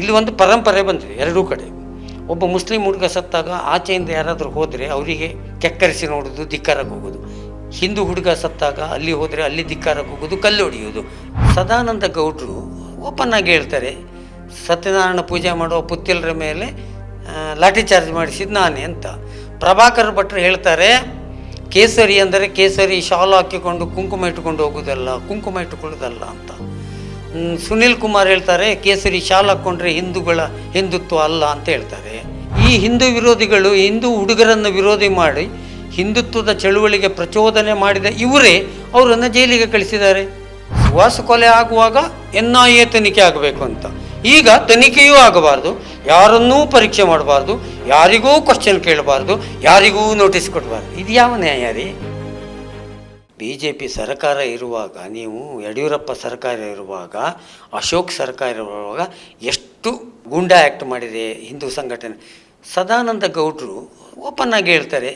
ಇಲ್ಲಿ ಒಂದು ಪರಂಪರೆ ಬಂದಿದೆ, ಎರಡೂ ಕಡೆ. ಒಬ್ಬ ಮುಸ್ಲಿಂ ಹುಡುಗ ಸತ್ತಾಗ ಆಚೆಯಿಂದ ಯಾರಾದರೂ ಹೋದರೆ ಅವರಿಗೆ ಕೆಕ್ಕರಿಸಿ ನೋಡೋದು, ಧಿಕ್ಕಾರಕ್ಕೆ ಹೋಗೋದು. ಹಿಂದೂ ಹುಡುಗ ಸತ್ತಾಗ ಅಲ್ಲಿ ಹೋದರೆ ಅಲ್ಲಿ ಧಿಕ್ಕಾರಕ್ಕೆ ಹೋಗೋದು, ಕಲ್ಲು ಹೊಡೆಯೋದು ಸದಾನಂದ ಗೌಡ್ರು ಓಪನ್ ಆಗಿ ಹೇಳ್ತಾರೆ, ಸತ್ಯನಾರಾಯಣ ಪೂಜೆ ಮಾಡುವ ಪುತ್ತಿಲರ ಮೇಲೆ ಲಾಠಿ ಚಾರ್ಜ್ ಮಾಡಿಸಿದ್ದು ನಾನೇ ಅಂತ. ಪ್ರಭಾಕರ್ ಭಟ್ರು ಹೇಳ್ತಾರೆ, ಕೇಸರಿ ಅಂದರೆ ಕೇಸರಿ ಶಾಲು ಹಾಕಿಕೊಂಡು ಕುಂಕುಮ ಇಟ್ಟುಕೊಂಡು ಹೋಗೋದಲ್ಲ, ಕುಂಕುಮ ಇಟ್ಟುಕೊಳ್ಳೋದಲ್ಲ ಅಂತ. ಸುನಿಲ್ ಕುಮಾರ್ ಹೇಳ್ತಾರೆ, ಕೇಸರಿ ಶಾಲ್ ಹಾಕ್ಕೊಂಡ್ರೆ ಹಿಂದೂಗಳ ಹಿಂದುತ್ವ ಅಲ್ಲ ಅಂತ ಹೇಳ್ತಾರೆ. ಈ ಹಿಂದೂ ವಿರೋಧಿಗಳು, ಹಿಂದೂ ಹುಡುಗರನ್ನು ವಿರೋಧಿ ಮಾಡಿ ಹಿಂದುತ್ವದ ಚಳುವಳಿಗೆ ಪ್ರಚೋದನೆ ಮಾಡಿದ ಇವರೇ ಅವರನ್ನು ಜೈಲಿಗೆ ಕಳಿಸಿದ್ದಾರೆ. ಸುವಾಸ ಕೊಲೆ ಆಗುವಾಗ ಎನ್ ಐ ಎ ತನಿಖೆ ಆಗಬೇಕು ಅಂತ. ಈಗ ತನಿಖೆಯೂ ಆಗಬಾರ್ದು, ಯಾರನ್ನೂ ಪರೀಕ್ಷೆ ಮಾಡಬಾರ್ದು, ಯಾರಿಗೂ ಕ್ವಶನ್ ಕೇಳಬಾರ್ದು, ಯಾರಿಗೂ ನೋಟಿಸ್ ಕೊಡಬಾರ್ದು. ಇದು ಯಾವ ನ್ಯಾಯ ರೀ? ಬಿ ಜೆ ಪಿ ಸರ್ಕಾರ ಇರುವಾಗ, ನೀವು ಯಡಿಯೂರಪ್ಪ ಸರ್ಕಾರ ಇರುವಾಗ, ಅಶೋಕ್ ಸರ್ಕಾರ ಇರುವಾಗ ಎಷ್ಟು ಗೂಂಡಾ ಆ್ಯಕ್ಟ್ ಮಾಡಿದೆ ಹಿಂದೂ ಸಂಘಟನೆ? ಸದಾನಂದ ಗೌಡ್ರು ಓಪನ್ ಆಗಿ ಹೇಳ್ತಾರೆ,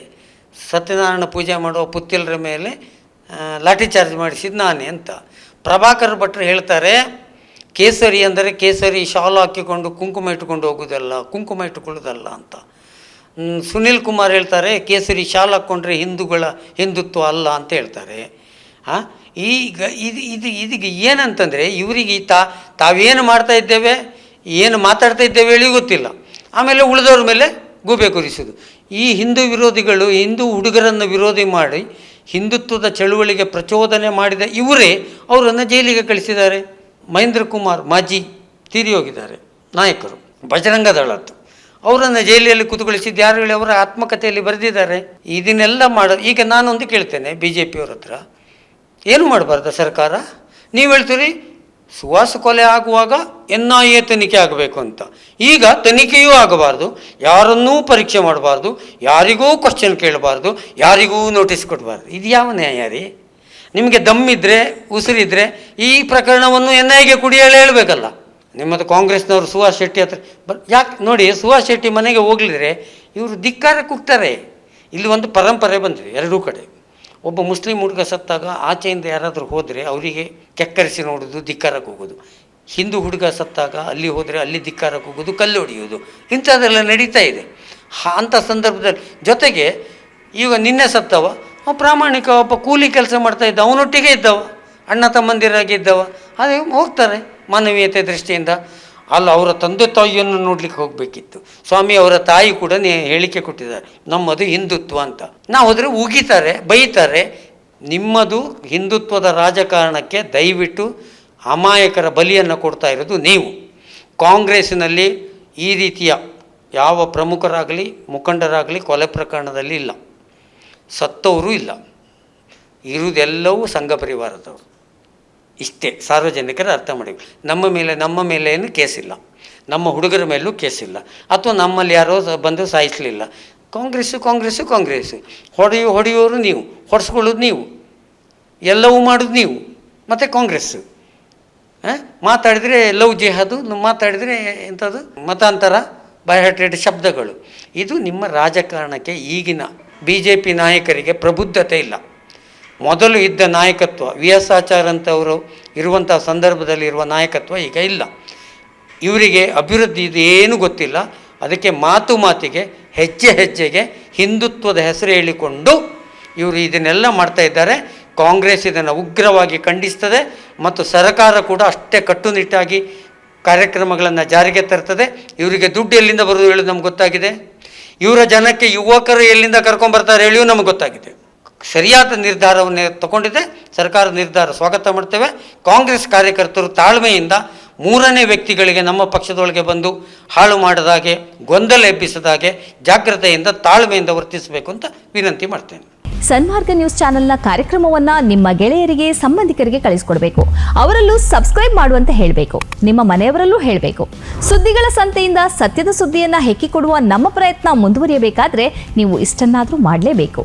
ಸತ್ಯನಾರಾಯಣ ಪೂಜೆ ಮಾಡುವ ಪುತ್ತಿಲ್ರ ಮೇಲೆ ಲಾಠಿ ಚಾರ್ಜ್ ಮಾಡಿಸಿದ್ದು ನಾನೇ ಅಂತ. ಪ್ರಭಾಕರ್ ಭಟ್ರು ಹೇಳ್ತಾರೆ, ಕೇಸರಿ ಅಂದರೆ ಕೇಸರಿ ಶಾಲು ಹಾಕಿಕೊಂಡು ಕುಂಕುಮ ಇಟ್ಟುಕೊಂಡು ಹೋಗೋದಲ್ಲ, ಕುಂಕುಮ ಇಟ್ಟುಕೊಳ್ಳೋದಲ್ಲ ಅಂತ. ಸುನಿಲ್ ಕುಮಾರ್ ಹೇಳ್ತಾರೆ, ಕೇಸರಿ ಶಾಲ್ ಹಾಕ್ಕೊಂಡ್ರೆ ಹಿಂದೂಗಳ ಹಿಂದುತ್ವ ಅಲ್ಲ ಅಂತ ಹೇಳ್ತಾರೆ. ಹಾಂ ಈಗ ಇದು ಇದು, ಇದೀಗ ಏನಂತಂದರೆ ಇವರಿಗೆ ತಾ, ತಾವೇನು ಮಾಡ್ತಾ ಇದ್ದೇವೆ, ಏನು ಮಾತಾಡ್ತಾ ಇದ್ದೇವೆ ಹೇಳಿ ಗೊತ್ತಿಲ್ಲ. ಆಮೇಲೆ ಉಳಿದವ್ರ ಮೇಲೆ ಗೂಬೆ ಕುರಿಸೋದು. ಈ ಹಿಂದೂ ವಿರೋಧಿಗಳು, ಹಿಂದೂ ಹುಡುಗರನ್ನು ವಿರೋಧಿ ಮಾಡಿ ಹಿಂದುತ್ವದ ಚಳುವಳಿಗೆ ಪ್ರಚೋದನೆ ಮಾಡಿದ ಇವರೇ ಅವರನ್ನು ಜೈಲಿಗೆ ಕಳಿಸಿದ್ದಾರೆ. ಮಹೇಂದ್ರ ಕುಮಾರ್, ಮಾಜಿ ತೀರಿ ಹೋಗಿದ್ದಾರೆ, ನಾಯಕರು, ಬಜರಂಗ ದಳದ್ದು. ಅವರನ್ನು ಜೈಲಿಯಲ್ಲಿ ಕೂತುಗೊಳಿಸಿದ್ದು ಯಾರು ಹೇಳಿ ಅವರ ಆತ್ಮಕಥೆಯಲ್ಲಿ ಬರೆದಿದ್ದಾರೆ. ಇದನ್ನೆಲ್ಲ ಮಾಡ, ಈಗ ನಾನೊಂದು ಕೇಳ್ತೇನೆ ಬಿ ಜೆ ಪಿಯವ್ರ ಹತ್ರ. ಏನು ಮಾಡಬಾರ್ದ ಸರ್ಕಾರ? ನೀವು ಹೇಳ್ತೀರಿ, ಸುವಾಸ ಕೊಲೆ ಆಗುವಾಗ ಎನ್ ಐ ಎ ತನಿಖೆ ಆಗಬೇಕು ಅಂತ. ಈಗ ತನಿಖೆಯೂ ಆಗಬಾರ್ದು, ಯಾರನ್ನೂ ಪರೀಕ್ಷೆ ಮಾಡಬಾರ್ದು, ಯಾರಿಗೂ ಕ್ವಶನ್ ಕೇಳಬಾರ್ದು, ಯಾರಿಗೂ ನೋಟಿಸ್ ಕೊಡಬಾರ್ದು. ಇದು ಯಾವ ನ್ಯಾಯ ರೀ? ನಿಮಗೆ ದಮ್ಮಿದ್ರೆ ಉಸಿರಿದ್ರೆ ಈ ಪ್ರಕರಣವನ್ನು ಎನ್ ಐಗೆ ಕುಡಿಯಲು ಹೇಳಬೇಕಲ್ಲ. ನಿಮ್ಮದು ಕಾಂಗ್ರೆಸ್ನವರು ಸುಹಾಸ್ ಶೆಟ್ಟಿ ಹತ್ರ ಬ ಯಾಕೆ ನೋಡಿ ಸುಹಾಸ್ ಶೆಟ್ಟಿ ಮನೆಗೆ ಹೋಗ್ಲಿದ್ರೆ ಇವರು ಧಿಕ್ಕಾರ ಕೂಗ್ತಾರೆ. ಇಲ್ಲಿ ಒಂದು ಪರಂಪರೆ ಬಂದಿದೆ, ಎರಡೂ ಕಡೆ. ಒಬ್ಬ ಮುಸ್ಲಿಂ ಹುಡುಗ ಸತ್ತಾಗ ಆಚೆಯಿಂದ ಯಾರಾದರೂ ಹೋದರೆ ಅವರಿಗೆ ಕೆಕ್ಕರಿಸಿ ನೋಡೋದು ಧಿಕ್ಕಾರ ಕೂಗೋದು ಹಿಂದೂ ಹುಡುಗ ಸತ್ತಾಗ ಅಲ್ಲಿ ಹೋದರೆ ಅಲ್ಲಿ ಧಿಕ್ಕಾರ ಕೂಗೋದು ಕಲ್ಲು ಹೊಡೆಯೋದು ಇಂಥದ್ದೆಲ್ಲ ನಡೀತಾ ಇದೆ. ಅಂಥ ಸಂದರ್ಭದಲ್ಲಿ ಜೊತೆಗೆ ಈಗ ನಿನ್ನೆ ಸತ್ತವ ಅವ ಪ್ರಾಮಾಣಿಕ ಒಬ್ಬ ಕೂಲಿ ಕೆಲಸ ಮಾಡ್ತಾ ಇದ್ದ, ಅವನೊಟ್ಟಿಗೆ ಇದ್ದವ, ಅಣ್ಣ ತಮ್ಮಂದಿರಾಗಿ ಇದ್ದವ, ಅದೇ ಹೋಗ್ತಾರೆ. ಮಾನವೀಯತೆ ದೃಷ್ಟಿಯಿಂದ ಅಲ್ಲ, ಅವರ ತಂದೆ ತಾಯಿಯನ್ನು ನೋಡ್ಲಿಕ್ಕೆ ಹೋಗಬೇಕಿತ್ತು. ಸ್ವಾಮಿ ಅವರ ತಾಯಿ ಕೂಡ ಹೇಳಿಕೆ ಕೊಟ್ಟಿದ್ದಾರೆ, ನಮ್ಮದು ಹಿಂದುತ್ವ ಅಂತ. ನಾವು ಹೋದರೆ ಉಗಿತಾರೆ, ಬೈತಾರೆ, ನಿಮ್ಮದು ಹಿಂದುತ್ವದ ರಾಜಕಾರಣಕ್ಕೆ ದಯವಿಟ್ಟು ಅಮಾಯಕರ ಬಲಿಯನ್ನು ಕೊಡ್ತಾ ಇರೋದು ನೀವು. ಕಾಂಗ್ರೆಸ್ಸಿನಲ್ಲಿ ಈ ರೀತಿಯ ಯಾವ ಪ್ರಮುಖರಾಗಲಿ, ಮುಖಂಡರಾಗಲಿ ಕೊಲೆ ಪ್ರಕರಣದಲ್ಲಿ ಇಲ್ಲ. ಸತ್ತವರು ಇಲ್ಲ. ಇರುವುದೆಲ್ಲವೂ ಸಂಘ ಪರಿವಾರದವರು. ಇಷ್ಟೇ ಸಾರ್ವಜನಿಕರು ಅರ್ಥ ಮಾಡಿ ನಮ್ಮ ಮೇಲೆ ನಮ್ಮ ಮೇಲೆ ಏನು ಕೇಸಿಲ್ಲ ನಮ್ಮ ಹುಡುಗರ ಮೇಲೂ ಕೇಸಿಲ್ಲ ಅಥವಾ ನಮ್ಮಲ್ಲಿ ಯಾರೋ ಬಂದು ಸಾಯಿಸಲಿಲ್ಲ. ಕಾಂಗ್ರೆಸ್ಸು ಕಾಂಗ್ರೆಸ್ಸು ಕಾಂಗ್ರೆಸ್ಸು. ಹೊಡೆಯು, ಹೊಡೆಯೋರು ನೀವು. ಹೊಡೆಸ್ಕೊಳ್ಳೋದು ನೀವು. ಎಲ್ಲವೂ ಮಾಡೋದು ನೀವು. ಮತ್ತು ಕಾಂಗ್ರೆಸ್ಸು. ಹಾಂ? ಮಾತಾಡಿದರೆ ಲವ್ ಜಿಹಾದು, ಮಾತಾಡಿದರೆ ಎಂಥದ್ದು ಮತಾಂತರ ಬಯೋಹೈಡ್ರೇಟ್ ಶಬ್ದಗಳು. ಇದು ನಿಮ್ಮ ರಾಜಕಾರಣಕ್ಕೆ ಈಗಿನ ಬಿ ಜೆ ಪಿ ನಾಯಕರಿಗೆ ಪ್ರಬುದ್ಧತೆ ಇಲ್ಲ. ಮೊದಲು ಇದ್ದ ನಾಯಕತ್ವ ವಿ ಎಸ್ ಆಚಾರ್ ಅಂತವರು ಇರುವಂಥ ಸಂದರ್ಭದಲ್ಲಿ ಇರುವ ನಾಯಕತ್ವ ಈಗ ಇಲ್ಲ. ಇವರಿಗೆ ಅಭಿವೃದ್ಧಿ ಇದು ಗೊತ್ತಿಲ್ಲ. ಅದಕ್ಕೆ ಮಾತು ಮಾತಿಗೆ, ಹೆಜ್ಜೆ ಹೆಜ್ಜೆಗೆ ಹಿಂದುತ್ವದ ಹೆಸರು ಹೇಳಿಕೊಂಡು ಇವರು ಇದನ್ನೆಲ್ಲ ಮಾಡ್ತಾ ಇದ್ದಾರೆ. ಕಾಂಗ್ರೆಸ್ ಇದನ್ನು ಉಗ್ರವಾಗಿ ಖಂಡಿಸ್ತದೆ ಮತ್ತು ಸರ್ಕಾರ ಕೂಡ ಅಷ್ಟೇ ಕಟ್ಟುನಿಟ್ಟಾಗಿ ಕಾರ್ಯಕ್ರಮಗಳನ್ನು ಜಾರಿಗೆ ತರ್ತದೆ. ಇವರಿಗೆ ದುಡ್ಡು ಎಲ್ಲಿಂದ ಬರೋದು ಹೇಳೋದು ನಮ್ಗೆ ಗೊತ್ತಾಗಿದೆ. ಇವರ ಜನಕ್ಕೆ ಯುವಕರು ಎಲ್ಲಿಂದ ಕರ್ಕೊಂಬರ್ತಾರೆ ಹೇಳಿಯೂ ನಮಗೆ ಗೊತ್ತಾಗಿದೆ. ಸರಿಯಾದ ನಿರ್ಧಾರವನ್ನು ತಗೊಂಡಿದೆ. ಸರ್ಕಾರ ನಿರ್ಧಾರ ಸ್ವಾಗತ ಮಾಡ್ತೇವೆ. ಕಾಂಗ್ರೆಸ್ ಕಾರ್ಯಕರ್ತರು ತಾಳ್ಮೆಯಿಂದ ಮೂರನೇ ವ್ಯಕ್ತಿಗಳಿಗೆ ನಮ್ಮ ಪಕ್ಷದೊಳಗೆ ಬಂದು ಹಾಳು ಮಾಡದಾಗೆ ಗೊಂದಲ ಎಬ್ಬಿಸದಾಗೆ ಜಾಗ್ರತೆಯಿಂದ ತಾಳ್ಮೆಯಿಂದ ವರ್ತಿಸಬೇಕು ಅಂತ ವಿನಂತಿ ಮಾಡ್ತೇನೆ. ಸನ್ಮಾರ್ಗ ನ್ಯೂಸ್ ಚಾನೆಲ್ನ ಕಾರ್ಯಕ್ರಮವನ್ನು ನಿಮ್ಮ ಗೆಳೆಯರಿಗೆ, ಸಂಬಂಧಿಕರಿಗೆ ಕಳಿಸಿಕೊಡಬೇಕು. ಅವರಲ್ಲೂ ಸಬ್ಸ್ಕ್ರೈಬ್ ಮಾಡುವಂತೆ ಹೇಳಬೇಕು. ನಿಮ್ಮ ಮನೆಯವರಲ್ಲೂ ಹೇಳಬೇಕು. ಸುದ್ದಿಗಳ ಸಂತೆಯಿಂದ ಸತ್ಯದ ಸುದ್ದಿಯನ್ನು ಹೆಕ್ಕಿಕೊಡುವ ನಮ್ಮ ಪ್ರಯತ್ನ ಮುಂದುವರಿಯಬೇಕಾದ್ರೆ ನೀವು ಇಷ್ಟನ್ನಾದರೂ ಮಾಡಲೇಬೇಕು.